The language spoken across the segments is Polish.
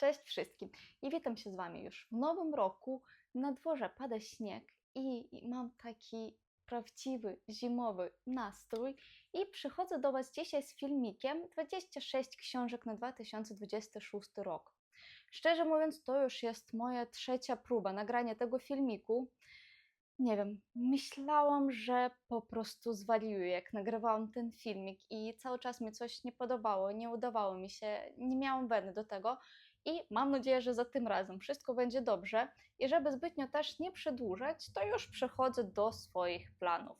Cześć wszystkim i witam się z Wami już w nowym roku. Na dworze pada śnieg i mam taki prawdziwy zimowy nastrój i przychodzę do Was dzisiaj z filmikiem 26 książek na 2026 rok. Szczerze mówiąc, to już jest moja trzecia próba nagrania tego filmiku. Nie wiem, myślałam, że po prostu zwariuję, jak nagrywałam ten filmik i cały czas mi coś nie podobało, nie udawało mi się, nie miałam weny do tego i mam nadzieję, że za tym razem wszystko będzie dobrze. I żeby zbytnio też nie przedłużać, to już przechodzę do swoich planów.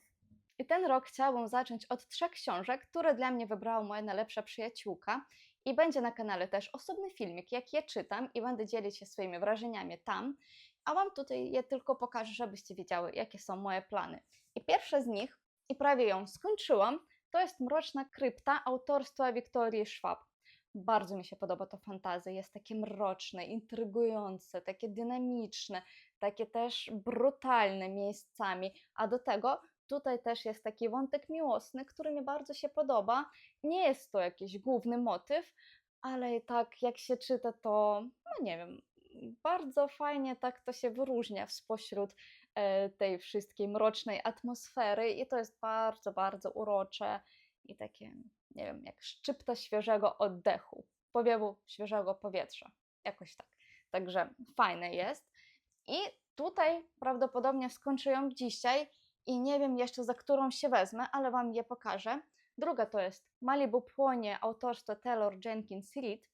I ten rok chciałabym zacząć od trzech książek, które dla mnie wybrała moja najlepsza przyjaciółka. I będzie na kanale też osobny filmik, jak je czytam i będę dzielić się swoimi wrażeniami tam. A Wam tutaj je tylko pokażę, żebyście wiedziały, jakie są moje plany. I pierwsza z nich, i prawie ją skończyłam, to jest Mroczna Krypta autorstwa Wiktorii Schwab. Bardzo mi się podoba to fantazy. Jest takie mroczne, intrygujące, takie dynamiczne, takie też brutalne miejscami. A do tego tutaj też jest taki wątek miłosny, który mi bardzo się podoba. Nie jest to jakiś główny motyw, ale tak jak się czyta, to no nie wiem, bardzo fajnie tak to się wyróżnia spośród e, tej wszystkiej mrocznej atmosfery i to jest bardzo, bardzo urocze i takie nie wiem, jak szczypta świeżego oddechu, powiewu świeżego powietrza, jakoś tak. Także fajne jest. I tutaj prawdopodobnie skończę ją dzisiaj i nie wiem jeszcze za którą się wezmę, ale Wam je pokażę. Druga to jest Malibu Płonie autorstwa Taylor Jenkins Reid.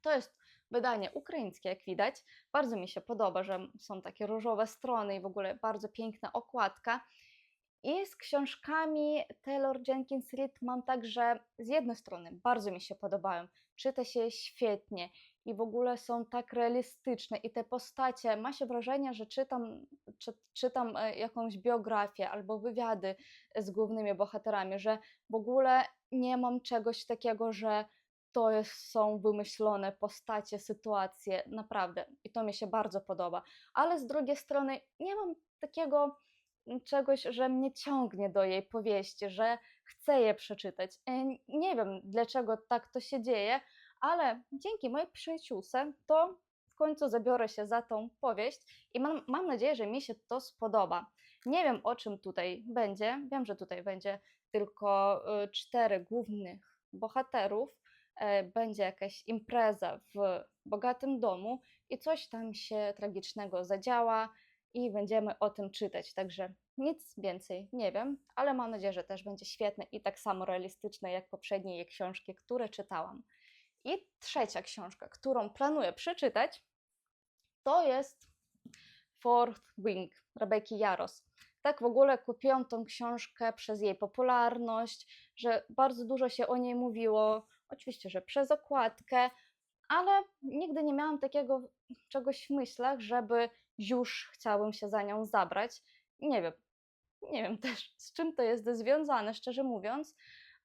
To jest wydanie ukraińskie, jak widać. Bardzo mi się podoba, że są takie różowe strony i w ogóle bardzo piękna okładka. I z książkami Taylor Jenkins Reid mam także z jednej strony bardzo mi się podobają, czyta się świetnie i w ogóle są tak realistyczne i te postacie, ma się wrażenie, że czytam, czy, czytam e, jakąś biografię albo wywiady z głównymi bohaterami, że w ogóle nie mam czegoś takiego, że to jest, są wymyślone postacie, sytuacje, naprawdę. I to mi się bardzo podoba. Ale z drugiej strony nie mam takiego czegoś, że mnie ciągnie do jej powieści, że chcę je przeczytać. E, nie wiem, dlaczego tak to się dzieje, ale dzięki mojej przyjaciółce to w końcu zabiorę się za tą powieść i mam, mam nadzieję, że mi się to spodoba. Nie wiem, o czym tutaj będzie. Wiem, że tutaj będzie tylko y, cztery głównych bohaterów. E, będzie jakaś impreza w bogatym domu i coś tam się tragicznego zadziała i będziemy o tym czytać. Także nic więcej nie wiem, ale mam nadzieję, że też będzie świetne i tak samo realistyczne jak poprzednie jej książki, które czytałam. I trzecia książka, którą planuję przeczytać, to jest Fourth Wing Rebeki Jaros. Tak w ogóle kupiłam tą książkę przez jej popularność, że bardzo dużo się o niej mówiło, oczywiście, że przez okładkę, ale nigdy nie miałam takiego czegoś w myślach, żeby już chciałabym się za nią zabrać. Nie wiem, nie wiem też z czym to jest związane, szczerze mówiąc,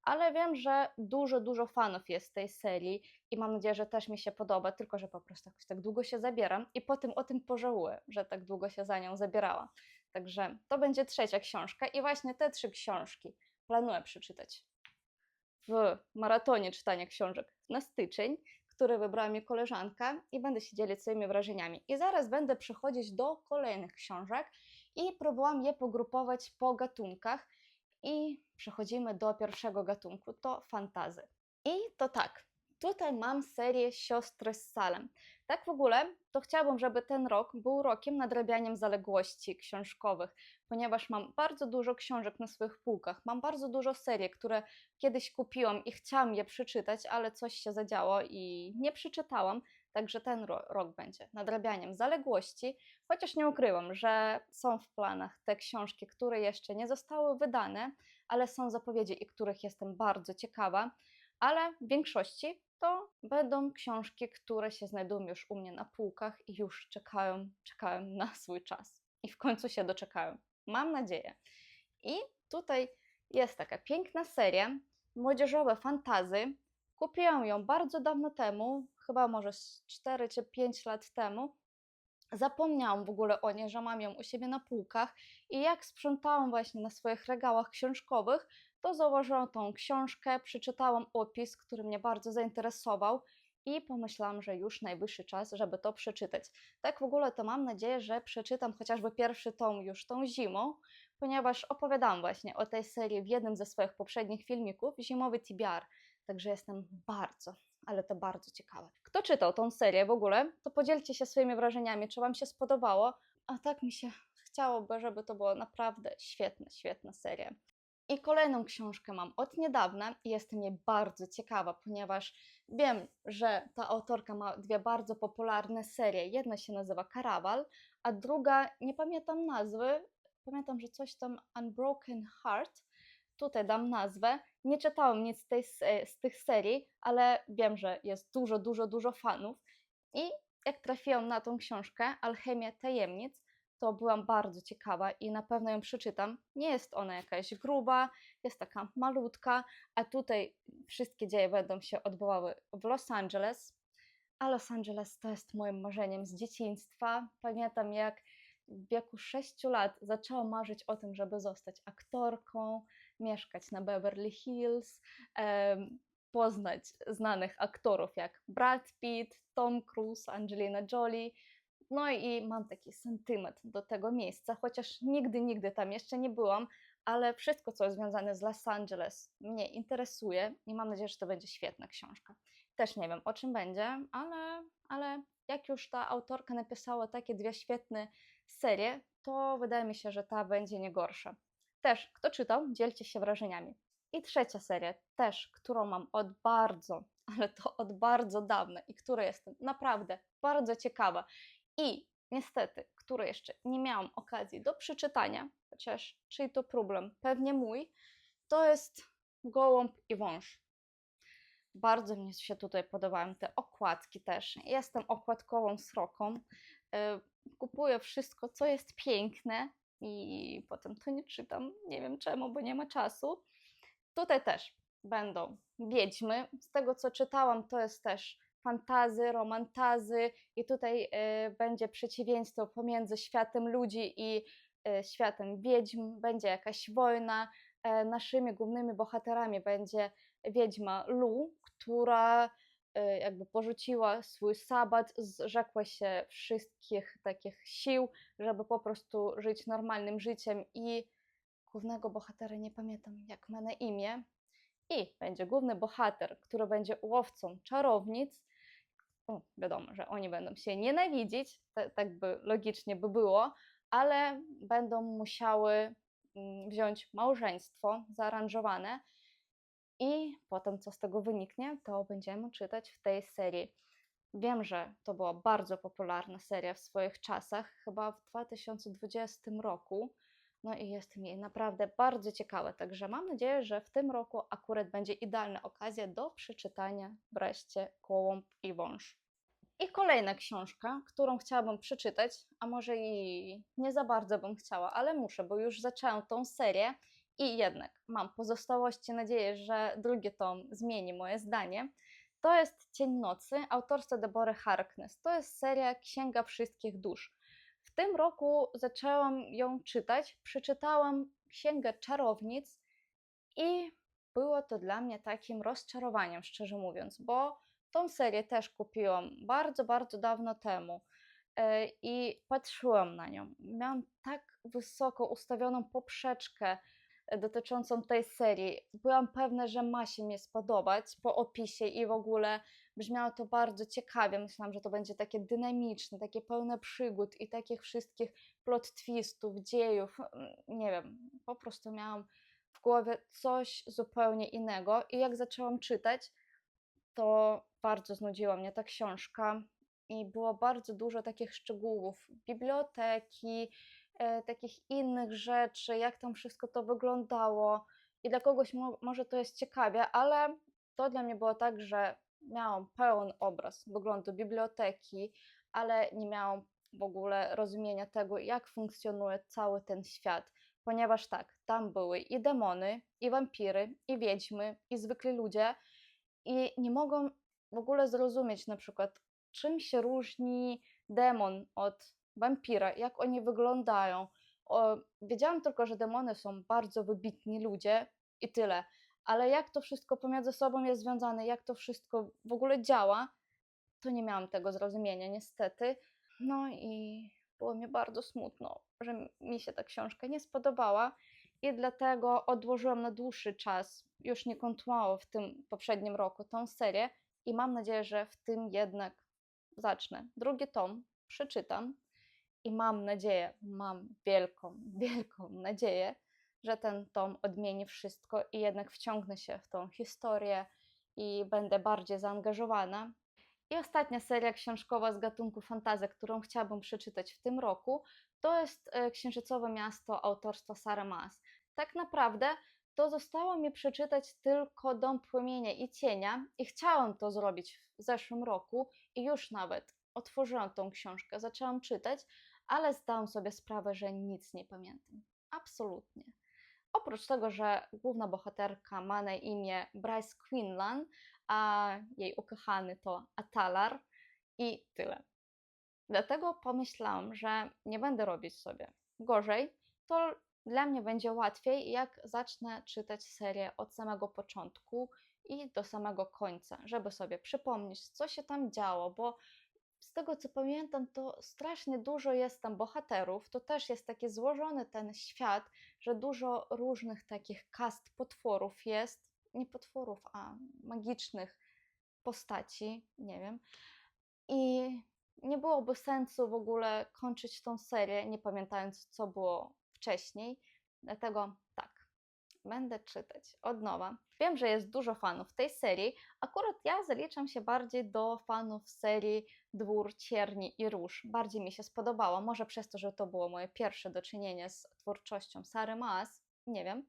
ale wiem, że dużo, dużo fanów jest tej serii i mam nadzieję, że też mi się podoba, tylko że po prostu jakoś tak długo się zabieram i potem o tym pożałuję, że tak długo się za nią zabierała. Także to będzie trzecia książka i właśnie te trzy książki planuję przeczytać w maratonie czytania książek na styczeń, który wybrała mi koleżanka i będę się dzielić swoimi wrażeniami. I zaraz będę przechodzić do kolejnych książek i próbowałam je pogrupować po gatunkach i przechodzimy do pierwszego gatunku, to fantazy. I to tak, tutaj mam serię Siostry z Salem. Tak w ogóle, to chciałabym, żeby ten rok był rokiem nadrabianiem zaległości książkowych, ponieważ mam bardzo dużo książek na swoich półkach, mam bardzo dużo serii, które kiedyś kupiłam i chciałam je przeczytać, ale coś się zadziało i nie przeczytałam, także ten ro rok będzie nadrabianiem zaległości, chociaż nie ukrywam, że są w planach te książki, które jeszcze nie zostały wydane, ale są zapowiedzi i których jestem bardzo ciekawa, ale w większości to będą książki, które się znajdują już u mnie na półkach i już czekają, czekają na swój czas. I w końcu się doczekają. Mam nadzieję. I tutaj jest taka piękna seria, młodzieżowe fantazy. Kupiłam ją bardzo dawno temu, chyba może 4 czy 5 lat temu. Zapomniałam w ogóle o niej, że mam ją u siebie na półkach i jak sprzątałam właśnie na swoich regałach książkowych, to zauważyłam tą książkę, przeczytałam opis, który mnie bardzo zainteresował i pomyślałam, że już najwyższy czas, żeby to przeczytać. Tak w ogóle to mam nadzieję, że przeczytam chociażby pierwszy tom już tą zimą, ponieważ opowiadałam właśnie o tej serii w jednym ze swoich poprzednich filmików, Zimowy TBR, także jestem bardzo, ale to bardzo ciekawe. Kto czytał tą serię w ogóle, to podzielcie się swoimi wrażeniami, czy Wam się spodobało, a tak mi się chciałoby, żeby to była naprawdę świetna, świetna seria. I kolejną książkę mam od niedawna i jestem jej bardzo ciekawa, ponieważ wiem, że ta autorka ma dwie bardzo popularne serie. Jedna się nazywa Karawal, a druga, nie pamiętam nazwy, pamiętam, że coś tam Unbroken Heart. Tutaj dam nazwę. Nie czytałam nic z, tej, z tych serii, ale wiem, że jest dużo, dużo, dużo fanów. I jak trafiłam na tą książkę, Alchemia Tajemnic, to byłam bardzo ciekawa i na pewno ją przeczytam. Nie jest ona jakaś gruba, jest taka malutka, a tutaj wszystkie dzieje będą się odbywały w Los Angeles. A Los Angeles to jest moim marzeniem z dzieciństwa. Pamiętam, jak w wieku 6 lat zaczęłam marzyć o tym, żeby zostać aktorką, mieszkać na Beverly Hills, poznać znanych aktorów jak Brad Pitt, Tom Cruise, Angelina Jolie. No i mam taki sentyment do tego miejsca, chociaż nigdy, nigdy tam jeszcze nie byłam, ale wszystko, co jest związane z Los Angeles, mnie interesuje i mam nadzieję, że to będzie świetna książka. Też nie wiem, o czym będzie, ale, ale jak już ta autorka napisała takie dwie świetne serie, to wydaje mi się, że ta będzie nie gorsza. Też, kto czytał, dzielcie się wrażeniami. I trzecia seria, też, którą mam od bardzo, ale to od bardzo dawna i która jestem naprawdę bardzo ciekawa. I niestety, które jeszcze nie miałam okazji do przeczytania, chociaż czyj to problem? Pewnie mój, to jest Gołąb i Wąż. Bardzo mi się tutaj podobają te okładki też. Jestem okładkową sroką. E, kupuję wszystko, co jest piękne i potem to nie czytam. Nie wiem czemu, bo nie ma czasu. Tutaj też będą wiedźmy. Z tego co czytałam, to jest też fantazy, romantazy i tutaj y, będzie przeciwieństwo pomiędzy światem ludzi i y, światem wiedźm, będzie jakaś wojna. Y, naszymi głównymi bohaterami będzie wiedźma Lu, która jakby porzuciła swój sabat, zrzekła się wszystkich takich sił, żeby po prostu żyć normalnym życiem i głównego bohatera nie pamiętam jak ma na imię. I będzie główny bohater, który będzie łowcą czarownic o, wiadomo, że oni będą się nienawidzić, tak by logicznie by było, ale będą musiały mm, wziąć małżeństwo zaaranżowane i potem co z tego wyniknie, to będziemy czytać w tej serii. Wiem, że to była bardzo popularna seria w swoich czasach, chyba w 2020 roku. No i jest mi naprawdę bardzo ciekawe, także mam nadzieję, że w tym roku akurat będzie idealna okazja do przeczytania wreszcie Kołąb i Wąż. I kolejna książka, którą chciałabym przeczytać, a może i nie za bardzo bym chciała, ale muszę, bo już zaczęłam tą serię i jednak mam pozostałości nadzieję, że drugi tom zmieni moje zdanie. To jest Cień Nocy autorstwa Debory Harkness. To jest seria Księga Wszystkich Dusz. Tym roku zaczęłam ją czytać, przeczytałam Księgę Czarownic i było to dla mnie takim rozczarowaniem, szczerze mówiąc, bo tą serię też kupiłam bardzo, bardzo dawno temu e, i patrzyłam na nią. Miałam tak wysoko ustawioną poprzeczkę dotyczącą tej serii. Byłam pewna, że ma się mi spodobać po opisie i w ogóle brzmiało to bardzo ciekawie. Myślałam, że to będzie takie dynamiczne, takie pełne przygód i takich wszystkich plot twistów, dziejów. Mm, nie wiem, po prostu miałam w głowie coś zupełnie innego i jak zaczęłam czytać, to bardzo znudziła mnie ta książka i było bardzo dużo takich szczegółów biblioteki, takich innych rzeczy, jak tam wszystko to wyglądało. I dla kogoś mo może to jest ciekawie, ale to dla mnie było tak, że miałam pełen obraz wyglądu biblioteki, ale nie miałam w ogóle rozumienia tego, jak funkcjonuje cały ten świat. Ponieważ tak, tam były i demony, i wampiry, i wiedźmy, i zwykli ludzie, i nie mogą w ogóle zrozumieć na przykład, czym się różni demon od wampira, jak oni wyglądają. O, wiedziałam tylko, że demony są bardzo wybitni ludzie i tyle, ale jak to wszystko pomiędzy sobą jest związane, jak to wszystko w ogóle działa, to nie miałam tego zrozumienia, niestety. No i było mi bardzo smutno, że mi się ta książka nie spodobała i dlatego odłożyłam na dłuższy czas. Już nie kontynuował w tym poprzednim roku tą serię i mam nadzieję, że w tym jednak zacznę. Drugi tom przeczytam i mam nadzieję, mam wielką, wielką nadzieję, że ten tom odmieni wszystko i jednak wciągnę się w tą historię i będę bardziej zaangażowana. I ostatnia seria książkowa z gatunku fantazja, którą chciałabym przeczytać w tym roku, to jest e, Księżycowe Miasto autorstwa Sary Maas. Tak naprawdę to zostało mi przeczytać tylko Dom Płomienia i Cienia i chciałam to zrobić w zeszłym roku i już nawet otworzyłam tą książkę, zaczęłam czytać, ale zdałam sobie sprawę, że nic nie pamiętam. Absolutnie. Oprócz tego, że główna bohaterka ma na imię Bryce Quinlan, a jej ukochany to Atalar i tyle. Dlatego pomyślałam, że nie będę robić sobie gorzej, to dla mnie będzie łatwiej, jak zacznę czytać serię od samego początku i do samego końca, żeby sobie przypomnieć, co się tam działo, bo z tego co pamiętam, to strasznie dużo jest tam bohaterów. To też jest taki złożony ten świat, że dużo różnych takich kast potworów jest. Nie potworów, a magicznych postaci, nie wiem. I nie byłoby sensu w ogóle kończyć tą serię, nie pamiętając, co było wcześniej. Dlatego tak, będę czytać od nowa. Wiem, że jest dużo fanów tej serii. Akurat ja zaliczam się bardziej do fanów serii Dwór Cierni i Róż. Bardziej mi się spodobało. Może przez to, że to było moje pierwsze do czynienia z twórczością Sary Maas. Nie wiem.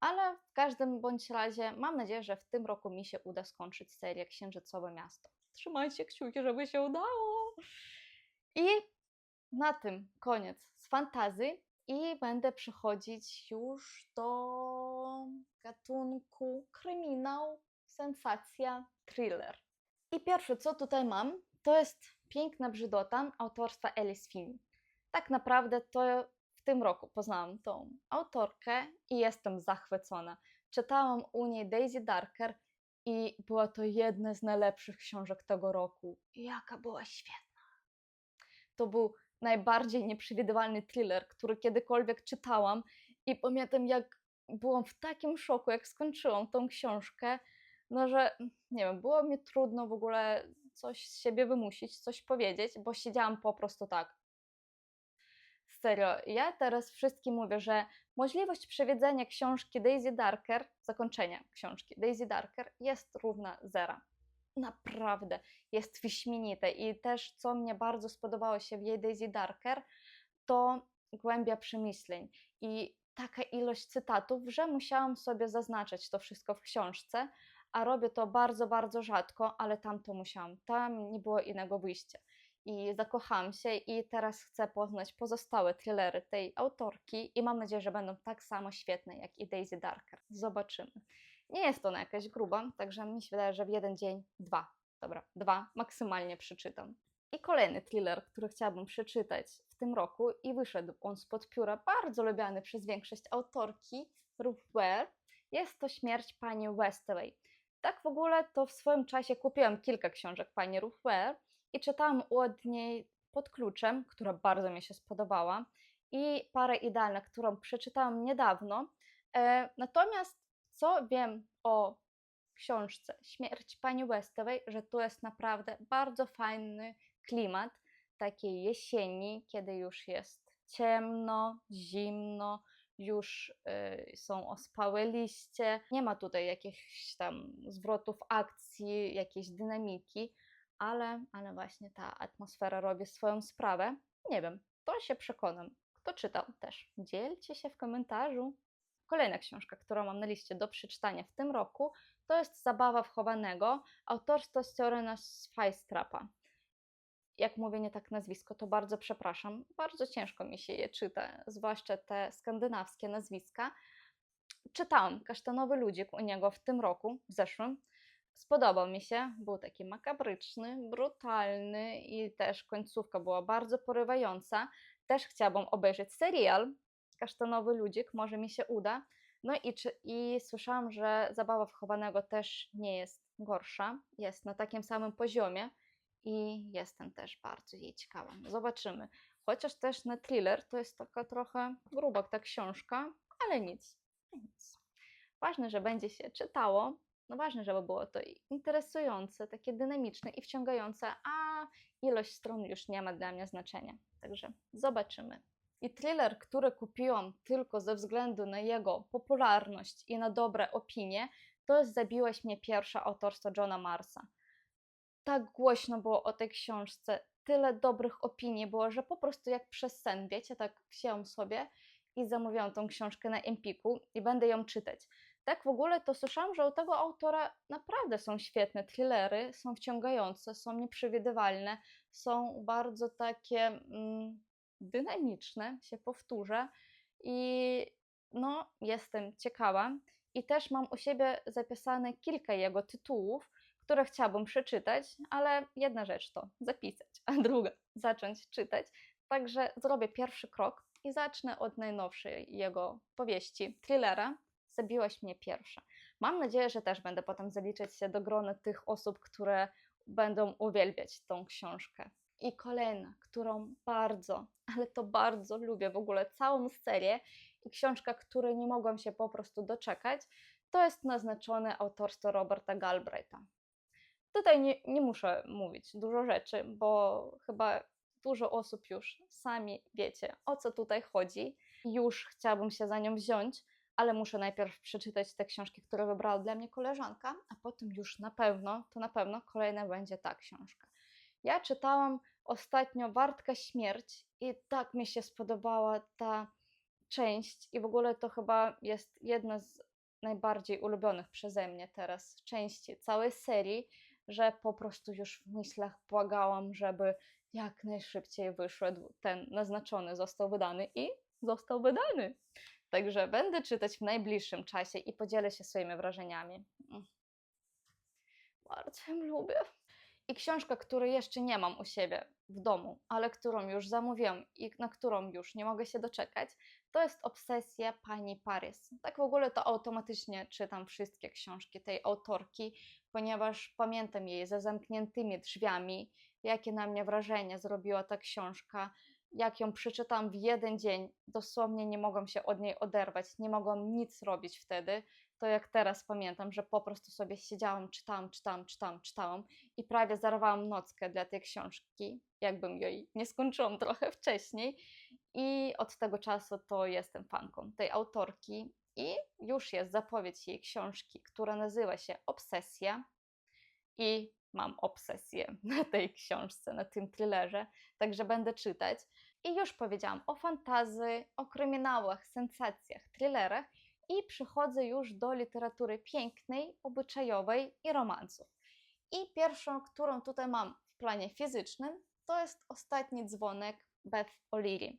Ale w każdym bądź razie mam nadzieję, że w tym roku mi się uda skończyć serię Księżycowe Miasto. Trzymajcie kciuki, żeby się udało. I na tym koniec z fantazji i będę przechodzić już do gatunku kryminał, sensacja, thriller. I pierwsze, co tutaj mam, to jest Piękna Brzydota autorstwa Alice Finn. Tak naprawdę to w tym roku poznałam tą autorkę i jestem zachwycona. Czytałam u niej Daisy Darker i była to jedna z najlepszych książek tego roku. Jaka była świetna. To był najbardziej nieprzewidywalny thriller, który kiedykolwiek czytałam i pamiętam jak byłam w takim szoku, jak skończyłam tą książkę, no że nie wiem, było mi trudno w ogóle coś z siebie wymusić, coś powiedzieć, bo siedziałam po prostu tak. Serio, ja teraz wszystkim mówię, że możliwość przewidzenia książki Daisy Darker, zakończenia książki Daisy Darker jest równa zera. Naprawdę jest wyśmienite i też co mnie bardzo spodobało się w jej Daisy Darker, to głębia przemyśleń i taka ilość cytatów, że musiałam sobie zaznaczać to wszystko w książce, a robię to bardzo, bardzo rzadko, ale tam to musiałam. Tam nie było innego wyjścia. I zakochałam się i teraz chcę poznać pozostałe thrillery tej autorki i mam nadzieję, że będą tak samo świetne jak i Daisy Darker. Zobaczymy. Nie jest ona jakaś gruba, także mi się wydaje, że w jeden dzień dwa. Dobra, dwa maksymalnie przeczytam. I kolejny thriller, który chciałabym przeczytać w tym roku i wyszedł on spod pióra, bardzo lubiany przez większość autorki, Ruth Ware, jest to Śmierć pani Westaway. Tak w ogóle to w swoim czasie kupiłam kilka książek pani Ruth Ware i czytałam od niej pod kluczem, która bardzo mi się spodobała, i parę idealna, którą przeczytałam niedawno. E, natomiast co wiem o książce Śmierć pani Westaway, że tu jest naprawdę bardzo fajny klimat takiej jesieni, kiedy już jest ciemno, zimno, już y, są ospałe liście. Nie ma tutaj jakichś tam zwrotów akcji, jakiejś dynamiki, ale, ale właśnie ta atmosfera robi swoją sprawę. Nie wiem, to się przekonam. Kto czytał też? Dzielcie się w komentarzu. Kolejna książka, którą mam na liście do przeczytania w tym roku, to jest Zabawa wchowanego autorstwa Storena Sveistrapa. Jak mówię nie tak nazwisko, to bardzo przepraszam. Bardzo ciężko mi się je czyta, zwłaszcza te skandynawskie nazwiska. Czytałam Kasztanowy Ludzik u niego w tym roku, w zeszłym. Spodobał mi się, był taki makabryczny, brutalny i też końcówka była bardzo porywająca. Też chciałabym obejrzeć serial Kasztanowy Ludzik, może mi się uda. No i, czy, i słyszałam, że Zabawa Wchowanego też nie jest gorsza, jest na takim samym poziomie i jestem też bardzo jej ciekawa. Zobaczymy. Chociaż też na thriller to jest taka trochę gruba ta książka, ale nic, nic. Ważne, że będzie się czytało, no ważne, żeby było to interesujące, takie dynamiczne i wciągające, a ilość stron już nie ma dla mnie znaczenia. Także zobaczymy. I thriller, który kupiłam tylko ze względu na jego popularność i na dobre opinie, to jest Zabiłeś mnie pierwsza autorstwa Johna Marsa. Tak głośno było o tej książce, tyle dobrych opinii było, że po prostu jak przez sen, wiecie, tak wzięłam sobie i zamówiłam tą książkę na Empiku i będę ją czytać. Tak w ogóle to słyszałam, że u tego autora naprawdę są świetne thrillery, są wciągające, są nieprzewidywalne, są bardzo takie mm, dynamiczne, się powtórzę i no jestem ciekawa i też mam u siebie zapisane kilka jego tytułów, które chciałabym przeczytać, ale jedna rzecz to zapisać, a druga zacząć czytać. Także zrobię pierwszy krok i zacznę od najnowszej jego powieści, thrillera Zabiłaś mnie pierwsza. Mam nadzieję, że też będę potem zaliczać się do grona tych osób, które będą uwielbiać tą książkę. I kolejna, którą bardzo, ale to bardzo lubię w ogóle całą serię i książka, której nie mogłam się po prostu doczekać, to jest naznaczone autorstwo Roberta Galbraitha. Tutaj nie, nie muszę mówić dużo rzeczy, bo chyba dużo osób już sami wiecie, o co tutaj chodzi. Już chciałabym się za nią wziąć, ale muszę najpierw przeczytać te książki, które wybrała dla mnie koleżanka, a potem już na pewno, to na pewno kolejna będzie ta książka. Ja czytałam ostatnio Wartka Śmierć i tak mi się spodobała ta część i w ogóle to chyba jest jedna z najbardziej ulubionych przeze mnie teraz części całej serii, że po prostu już w myślach błagałam, żeby jak najszybciej wyszedł ten naznaczony, został wydany i został wydany. Także będę czytać w najbliższym czasie i podzielę się swoimi wrażeniami. Mm. Bardzo ją lubię. I książka, której jeszcze nie mam u siebie w domu, ale którą już zamówiłam i na którą już nie mogę się doczekać, to jest Obsesja pani Paris. Tak w ogóle to automatycznie czytam wszystkie książki tej autorki, ponieważ pamiętam jej ze zamkniętymi drzwiami, jakie na mnie wrażenie zrobiła ta książka jak ją przeczytam w jeden dzień, dosłownie nie mogłam się od niej oderwać, nie mogłam nic robić wtedy. To jak teraz pamiętam, że po prostu sobie siedziałam, czytałam, czytałam, czytałam, czytałam i prawie zarwałam nockę dla tej książki, jakbym jej nie skończyłam trochę wcześniej. I od tego czasu to jestem fanką tej autorki i już jest zapowiedź jej książki, która nazywa się Obsesja. I mam obsesję na tej książce, na tym thrillerze, także będę czytać. I już powiedziałam o fantazy, o kryminałach, sensacjach, thrillerach i przychodzę już do literatury pięknej, obyczajowej i romansów. I pierwszą, którą tutaj mam w planie fizycznym, to jest Ostatni dzwonek Beth O'Leary.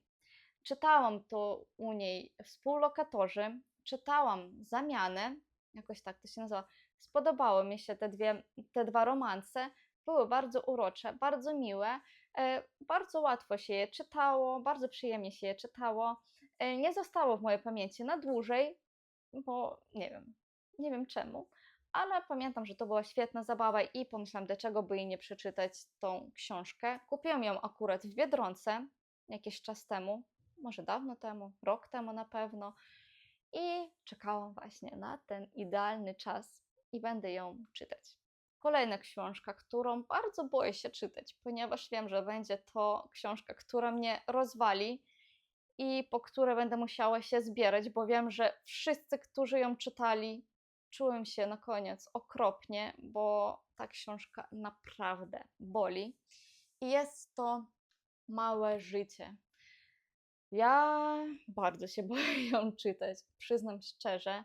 Czytałam to u niej współlokatorzy, czytałam Zamianę, jakoś tak to się nazywa, Spodobały mi się te, dwie, te dwa romanse. Były bardzo urocze, bardzo miłe, e, bardzo łatwo się je czytało, bardzo przyjemnie się je czytało. E, nie zostało w mojej pamięci na dłużej, bo nie wiem, nie wiem czemu, ale pamiętam, że to była świetna zabawa i pomyślałam, dlaczego by jej nie przeczytać tą książkę. Kupiłam ją akurat w Biedronce jakiś czas temu, może dawno temu, rok temu na pewno i czekałam właśnie na ten idealny czas, i będę ją czytać. Kolejna książka, którą bardzo boję się czytać, ponieważ wiem, że będzie to książka, która mnie rozwali i po które będę musiała się zbierać, bo wiem, że wszyscy, którzy ją czytali, czułem się na koniec okropnie, bo ta książka naprawdę boli. I jest to Małe Życie. Ja bardzo się boję ją czytać, przyznam szczerze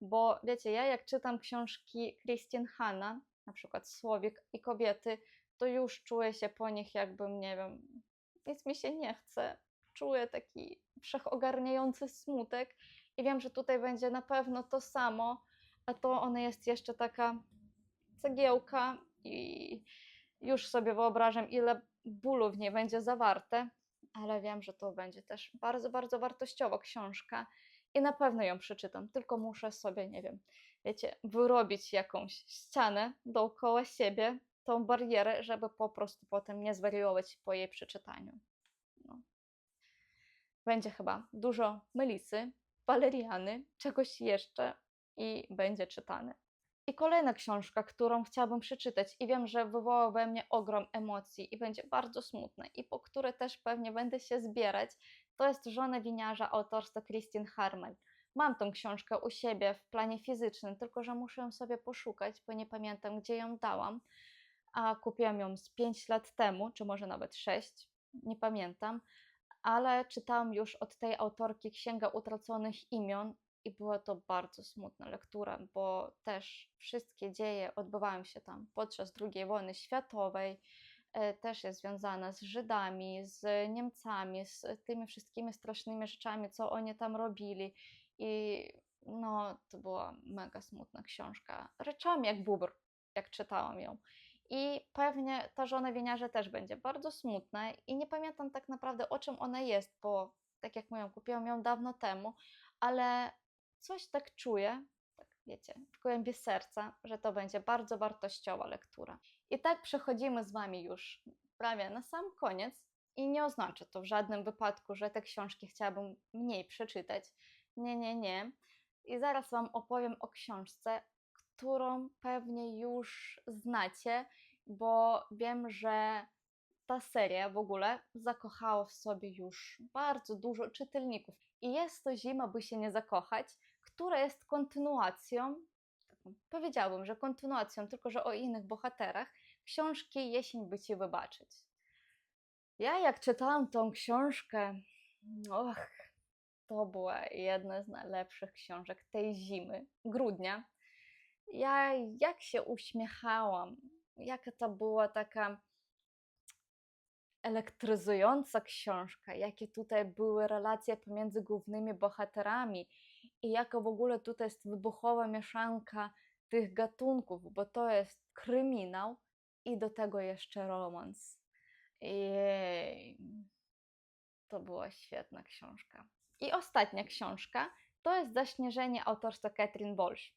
bo wiecie, ja jak czytam książki Christine Hanna, na przykład Słowik i kobiety, to już czuję się po nich jakbym, nie wiem, nic mi się nie chce. Czuję taki wszechogarniający smutek i wiem, że tutaj będzie na pewno to samo, a to ona jest jeszcze taka cegiełka i już sobie wyobrażam, ile bólu w niej będzie zawarte, ale wiem, że to będzie też bardzo, bardzo wartościowa książka i na pewno ją przeczytam, tylko muszę sobie, nie wiem, wiecie, wyrobić jakąś ścianę dookoła siebie, tą barierę, żeby po prostu potem nie zwariować po jej przeczytaniu. No. Będzie chyba dużo Melisy, Waleriany, czegoś jeszcze i będzie czytane. I kolejna książka, którą chciałabym przeczytać i wiem, że wywoła we mnie ogrom emocji i będzie bardzo smutna i po które też pewnie będę się zbierać, to jest Żona winiarza autorstwa Christine Harmel. Mam tą książkę u siebie w planie fizycznym, tylko że muszę ją sobie poszukać, bo nie pamiętam, gdzie ją dałam. A kupiłam ją z 5 lat temu, czy może nawet 6, nie pamiętam, ale czytałam już od tej autorki Księga Utraconych Imion i była to bardzo smutna lektura, bo też wszystkie dzieje odbywają się tam podczas II wojny światowej, e, też jest związana z Żydami, z Niemcami, z tymi wszystkimi strasznymi rzeczami, co oni tam robili. I no, to była mega smutna książka. Ryczałam jak bubr, jak czytałam ją. I pewnie ta żona winiarza też będzie bardzo smutna i nie pamiętam tak naprawdę o czym ona jest, bo tak jak mówię, kupiłam ją dawno temu, ale coś tak czuję, tak wiecie, w głębi serca, że to będzie bardzo wartościowa lektura. I tak przechodzimy z Wami już prawie na sam koniec i nie oznacza to w żadnym wypadku, że te książki chciałabym mniej przeczytać. Nie, nie, nie. I zaraz Wam opowiem o książce, którą pewnie już znacie, bo wiem, że ta seria w ogóle zakochała w sobie już bardzo dużo czytelników. I jest to Zima, by się nie zakochać, która jest kontynuacją, powiedziałbym, że kontynuacją, tylko że o innych bohaterach, książki Jesień, by ci wybaczyć. Ja jak czytałam tą książkę, och, to była jedna z najlepszych książek tej zimy, grudnia. Ja jak się uśmiechałam, jaka to była taka elektryzująca książka, jakie tutaj były relacje pomiędzy głównymi bohaterami i jaka w ogóle tutaj jest wybuchowa mieszanka tych gatunków, bo to jest kryminał i do tego jeszcze romans. Jej, to była świetna książka. I ostatnia książka to jest Zaśnieżenie autorstwa Catherine Walsh.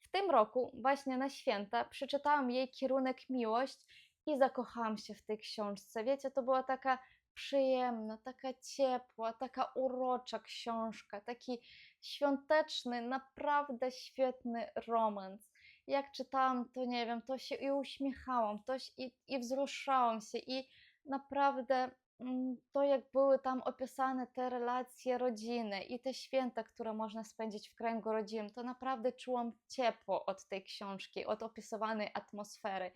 W tym roku, właśnie na święta, przeczytałam jej kierunek Miłość i zakochałam się w tej książce. Wiecie, to była taka przyjemna, taka ciepła, taka urocza książka, taki świąteczny, naprawdę świetny romans. Jak czytałam, to nie wiem, to się i uśmiechałam, to się, i, i wzruszałam się i naprawdę mm, to, jak były tam opisane te relacje rodziny i te święta, które można spędzić w kręgu rodzin, to naprawdę czułam ciepło od tej książki, od opisywanej atmosfery.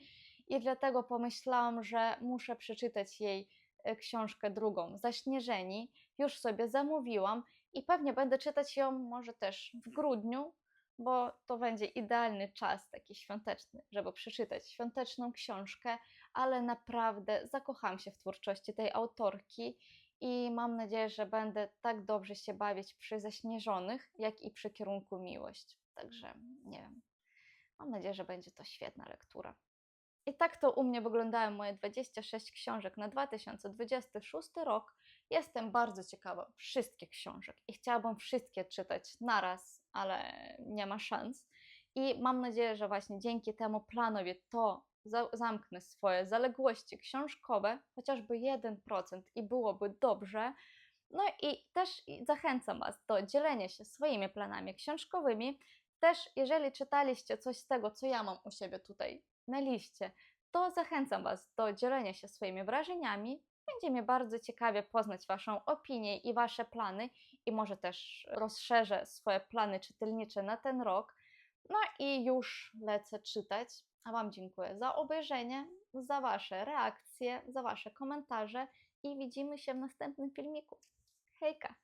I dlatego pomyślałam, że muszę przeczytać jej e, książkę drugą, Zaśnieżeni. Już sobie zamówiłam i pewnie będę czytać ją może też w grudniu, bo to będzie idealny czas taki świąteczny, żeby przeczytać świąteczną książkę, ale naprawdę zakocham się w twórczości tej autorki i mam nadzieję, że będę tak dobrze się bawić przy zaśnieżonych, jak i przy kierunku miłość. Także nie wiem. Mam nadzieję, że będzie to świetna lektura. I tak to u mnie wyglądają moje 26 książek na 2026 rok. Jestem bardzo ciekawa wszystkich książek i chciałabym wszystkie czytać naraz, ale nie ma szans. I mam nadzieję, że właśnie dzięki temu planowi to zamknę swoje zaległości książkowe, chociażby 1% i byłoby dobrze. No i też zachęcam Was do dzielenia się swoimi planami książkowymi. Też, jeżeli czytaliście coś z tego, co ja mam u siebie tutaj na liście, to zachęcam Was do dzielenia się swoimi wrażeniami. Będzie mi bardzo ciekawie poznać Waszą opinię i Wasze plany, i może też rozszerzę swoje plany czytelnicze na ten rok. No i już lecę czytać. A Wam dziękuję za obejrzenie, za Wasze reakcje, za Wasze komentarze i widzimy się w następnym filmiku. Hejka!